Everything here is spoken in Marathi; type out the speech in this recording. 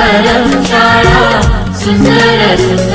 हे सरस्वतीचे